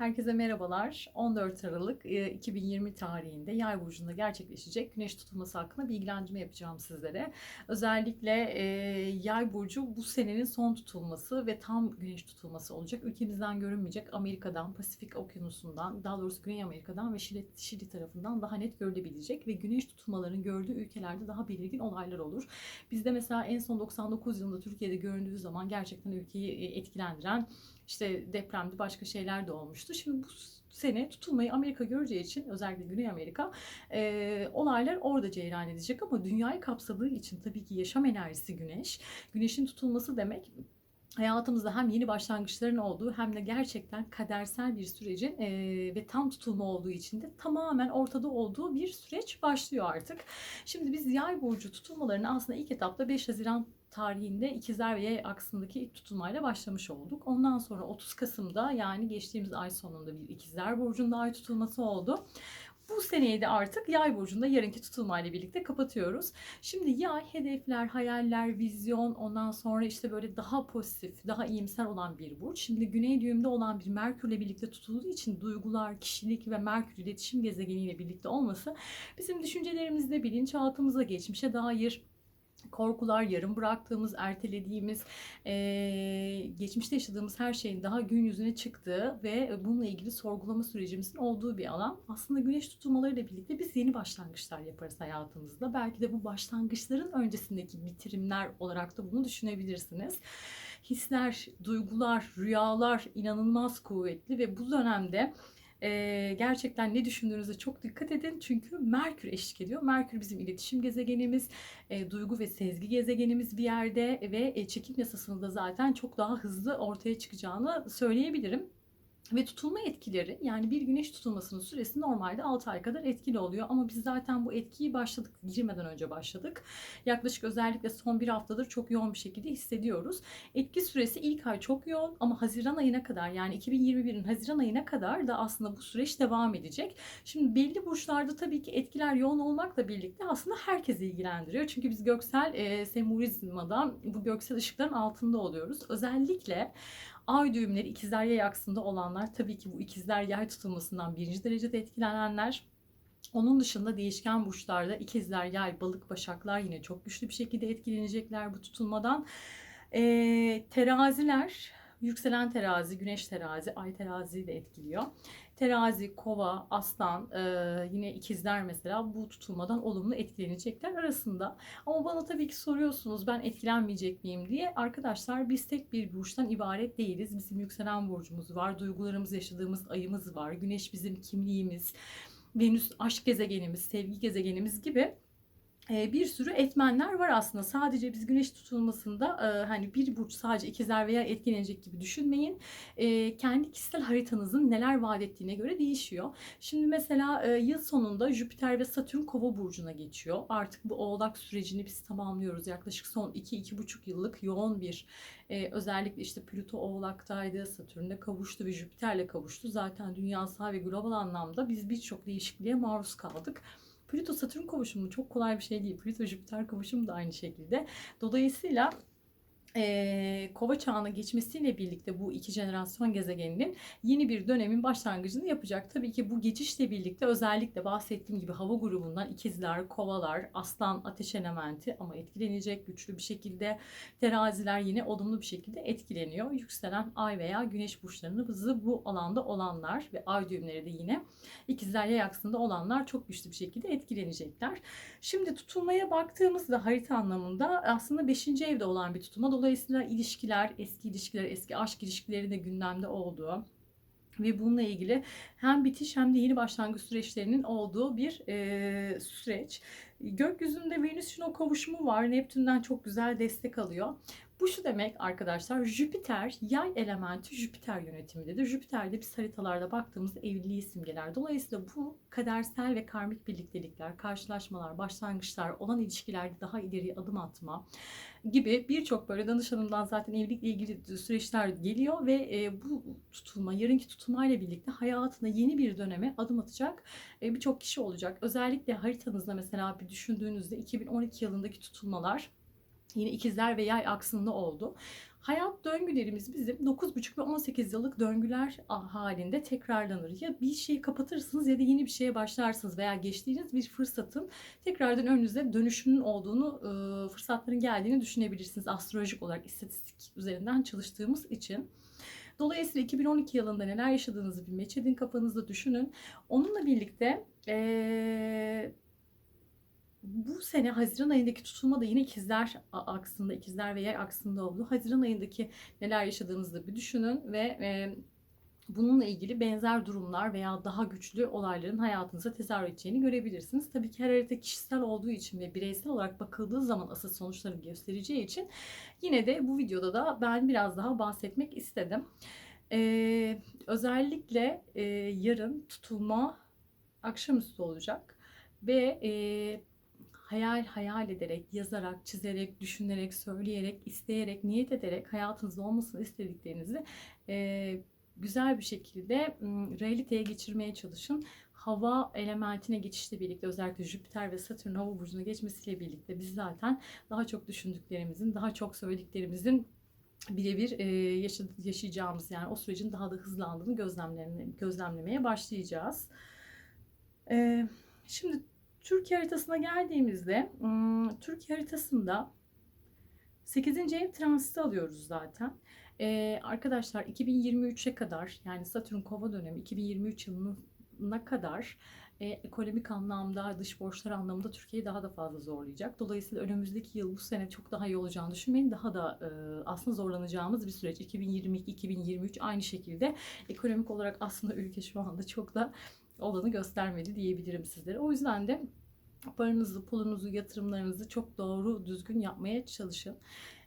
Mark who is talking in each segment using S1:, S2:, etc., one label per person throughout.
S1: Herkese merhabalar. 14 Aralık e, 2020 tarihinde Yay burcunda gerçekleşecek güneş tutulması hakkında bilgilendirme yapacağım sizlere. Özellikle e, Yay burcu bu senenin son tutulması ve tam güneş tutulması olacak. Ülkemizden görünmeyecek. Amerika'dan, Pasifik Okyanusu'ndan, daha doğrusu Güney Amerika'dan ve Şili, Şili tarafından daha net görülebilecek ve güneş tutulmalarının gördüğü ülkelerde daha belirgin olaylar olur. Bizde mesela en son 99 yılında Türkiye'de göründüğü zaman gerçekten ülkeyi e, etkilendiren işte depremde başka şeyler de olmuştu. Şimdi bu sene tutulmayı Amerika göreceği için özellikle Güney Amerika e, olaylar orada cereyan edecek ama dünyayı kapsadığı için tabii ki yaşam enerjisi güneş. Güneşin tutulması demek hayatımızda hem yeni başlangıçların olduğu hem de gerçekten kadersel bir sürecin e, ve tam tutulma olduğu için de tamamen ortada olduğu bir süreç başlıyor artık. Şimdi biz yay burcu tutulmalarını aslında ilk etapta 5 Haziran tarihinde ikizler ve yay aksındaki ilk tutulmayla başlamış olduk. Ondan sonra 30 Kasım'da yani geçtiğimiz ay sonunda bir ikizler burcunda ay tutulması oldu. Bu seneyi de artık yay burcunda yarınki tutulmayla birlikte kapatıyoruz. Şimdi yay hedefler, hayaller, vizyon ondan sonra işte böyle daha pozitif, daha iyimser olan bir burç. Şimdi güney düğümde olan bir Merkürle birlikte tutulduğu için duygular, kişilik ve Merkür iletişim gezegeniyle birlikte olması bizim düşüncelerimizde, bilinçaltımıza, geçmişe dair korkular, yarım bıraktığımız, ertelediğimiz, e, geçmişte yaşadığımız her şeyin daha gün yüzüne çıktığı ve bununla ilgili sorgulama sürecimizin olduğu bir alan. Aslında güneş tutulmalarıyla birlikte biz yeni başlangıçlar yaparız hayatımızda. Belki de bu başlangıçların öncesindeki bitirimler olarak da bunu düşünebilirsiniz. Hisler, duygular, rüyalar inanılmaz kuvvetli ve bu dönemde e, gerçekten ne düşündüğünüze çok dikkat edin. Çünkü Merkür eşlik ediyor. Merkür bizim iletişim gezegenimiz, e, duygu ve sezgi gezegenimiz bir yerde ve e, çekim yasasını da zaten çok daha hızlı ortaya çıkacağını söyleyebilirim. Ve tutulma etkileri yani bir güneş tutulmasının süresi normalde 6 ay kadar etkili oluyor. Ama biz zaten bu etkiyi başladık, girmeden önce başladık. Yaklaşık özellikle son bir haftadır çok yoğun bir şekilde hissediyoruz. Etki süresi ilk ay çok yoğun ama Haziran ayına kadar yani 2021'in Haziran ayına kadar da aslında bu süreç devam edecek. Şimdi belli burçlarda tabii ki etkiler yoğun olmakla birlikte aslında herkesi ilgilendiriyor. Çünkü biz göksel e, sembolizmada bu göksel ışıkların altında oluyoruz. Özellikle Ay düğümleri ikizler yay aksında olanlar tabii ki bu ikizler yay tutulmasından birinci derecede etkilenenler. Onun dışında değişken burçlarda ikizler, yay, balık, başaklar yine çok güçlü bir şekilde etkilenecekler bu tutulmadan. E, teraziler, yükselen terazi, güneş terazi, ay teraziyi de etkiliyor. Terazi, kova, aslan, e, yine ikizler mesela bu tutulmadan olumlu etkilenecekler arasında. Ama bana tabii ki soruyorsunuz ben etkilenmeyecek miyim diye. Arkadaşlar biz tek bir burçtan ibaret değiliz. Bizim yükselen burcumuz var, duygularımız, yaşadığımız ayımız var. Güneş bizim kimliğimiz, Venüs aşk gezegenimiz, sevgi gezegenimiz gibi bir sürü etmenler var aslında. Sadece biz güneş tutulmasında e, hani bir burç sadece ikizler veya etkilenecek gibi düşünmeyin. E, kendi kişisel haritanızın neler vaat ettiğine göre değişiyor. Şimdi mesela e, yıl sonunda Jüpiter ve Satürn Kova burcuna geçiyor. Artık bu Oğlak sürecini biz tamamlıyoruz. Yaklaşık son 2-2,5 yıllık yoğun bir özellikle işte Plüto Oğlak'taydı, Satürn'le kavuştu ve Jüpiter'le kavuştu. Zaten dünyasal ve global anlamda biz birçok değişikliğe maruz kaldık. Plüto Satürn kavuşumu çok kolay bir şey değil. Plüto Jüpiter kavuşumu da aynı şekilde. Dolayısıyla e, kova çağına geçmesiyle birlikte bu iki jenerasyon gezegeninin yeni bir dönemin başlangıcını yapacak. Tabii ki bu geçişle birlikte özellikle bahsettiğim gibi hava grubundan ikizler, kovalar, aslan, ateş elementi ama etkilenecek güçlü bir şekilde teraziler yine olumlu bir şekilde etkileniyor. Yükselen ay veya güneş burçlarını bizi bu alanda olanlar ve ay düğümleri de yine ikizler yay aksında olanlar çok güçlü bir şekilde etkilenecekler. Şimdi tutulmaya baktığımızda harita anlamında aslında 5. evde olan bir tutulma. Dolayısıyla ilişkiler, eski ilişkiler, eski aşk ilişkileri de gündemde olduğu ve bununla ilgili hem bitiş hem de yeni başlangıç süreçlerinin olduğu bir e, süreç. Gökyüzünde Venüs'ün o kavuşumu var. Neptün'den çok güzel destek alıyor. Bu şu demek arkadaşlar Jüpiter yay elementi Jüpiter yönetimindedir. Jüpiter'de biz haritalarda baktığımızda evliliği simgeler. Dolayısıyla bu kadersel ve karmik birliktelikler, karşılaşmalar, başlangıçlar, olan ilişkilerde daha ileri adım atma gibi birçok böyle danışanımdan zaten evlilikle ilgili süreçler geliyor ve e, bu tutulma, yarınki tutulmayla birlikte hayatına yeni bir döneme adım atacak e, birçok kişi olacak. Özellikle haritanızda mesela bir düşündüğünüzde 2012 yılındaki tutulmalar Yine ikizler ve yay aksında oldu. Hayat döngülerimiz bizim 9,5 ve 18 yıllık döngüler halinde tekrarlanır. Ya bir şeyi kapatırsınız ya da yeni bir şeye başlarsınız veya geçtiğiniz bir fırsatın tekrardan önünüze dönüşümün olduğunu, e, fırsatların geldiğini düşünebilirsiniz. Astrolojik olarak istatistik üzerinden çalıştığımız için. Dolayısıyla 2012 yılında neler yaşadığınızı bir meç edin kafanızda düşünün. Onunla birlikte eee bu sene Haziran ayındaki tutulma da yine ikizler aksında, ikizler ve yay aksında oldu. Haziran ayındaki neler yaşadığınızı da bir düşünün ve e, bununla ilgili benzer durumlar veya daha güçlü olayların hayatınıza tezahür edeceğini görebilirsiniz. Tabii ki her harita kişisel olduğu için ve bireysel olarak bakıldığı zaman asıl sonuçlarını göstereceği için yine de bu videoda da ben biraz daha bahsetmek istedim. Ee, özellikle e, yarın tutulma akşamüstü olacak ve e, hayal hayal ederek, yazarak, çizerek, düşünerek, söyleyerek, isteyerek, niyet ederek hayatınızda olmasını istediklerinizi e, güzel bir şekilde realiteye geçirmeye çalışın. Hava elementine geçişle birlikte özellikle Jüpiter ve Satürn hava burcuna geçmesiyle birlikte biz zaten daha çok düşündüklerimizin, daha çok söylediklerimizin birebir yaşa- yaşayacağımız yani o sürecin daha da hızlandığını gözlemleme, gözlemlemeye başlayacağız. Şimdi Türkiye haritasına geldiğimizde Türkiye haritasında 8. ev transiti alıyoruz zaten. Ee, arkadaşlar 2023'e kadar yani Satürn kova dönemi 2023 yılına kadar e, ekonomik anlamda, dış borçlar anlamında Türkiye'yi daha da fazla zorlayacak. Dolayısıyla önümüzdeki yıl bu sene çok daha iyi olacağını düşünmeyin. Daha da e, aslında zorlanacağımız bir süreç. 2022-2023 aynı şekilde ekonomik olarak aslında ülke şu anda çok da olanı göstermedi diyebilirim sizlere. O yüzden de paranızı, pulunuzu, yatırımlarınızı çok doğru, düzgün yapmaya çalışın.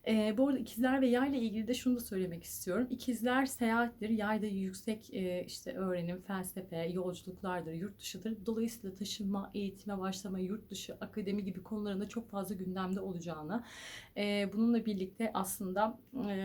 S1: Ee, bu arada ikizler ve yay ile ilgili de şunu da söylemek istiyorum. İkizler seyahattir, yay da yüksek e, işte öğrenim, felsefe, yolculuklardır, yurt dışıdır. Dolayısıyla taşınma, eğitime başlama, yurt dışı, akademi gibi konularında çok fazla gündemde olacağını, e, bununla birlikte aslında e,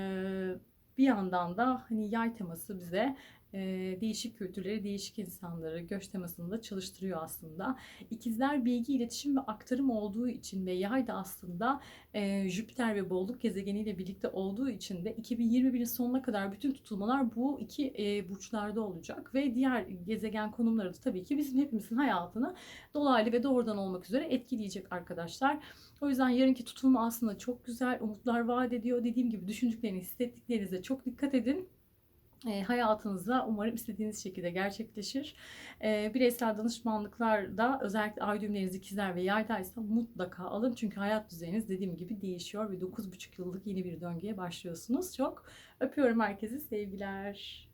S1: bir yandan da hani yay teması bize e, değişik kültürleri, değişik insanları, göç temasını da çalıştırıyor aslında. İkizler bilgi, iletişim ve aktarım olduğu için ve yay da aslında e, Jüpiter ve bolluk gezegeniyle birlikte olduğu için de 2021'in sonuna kadar bütün tutulmalar bu iki e, burçlarda olacak ve diğer gezegen konumları da tabii ki bizim hepimizin hayatını dolaylı ve doğrudan olmak üzere etkileyecek arkadaşlar. O yüzden yarınki tutulma aslında çok güzel, umutlar vaat ediyor. Dediğim gibi düşündükleriniz, hissettiklerinize çok dikkat edin e, hayatınızda umarım istediğiniz şekilde gerçekleşir. E, bireysel danışmanlıklarda özellikle ay düğümleriniz ikizler ve yaydaysa mutlaka alın. Çünkü hayat düzeniniz dediğim gibi değişiyor ve 9,5 yıllık yeni bir döngüye başlıyorsunuz. Çok öpüyorum herkesi. Sevgiler.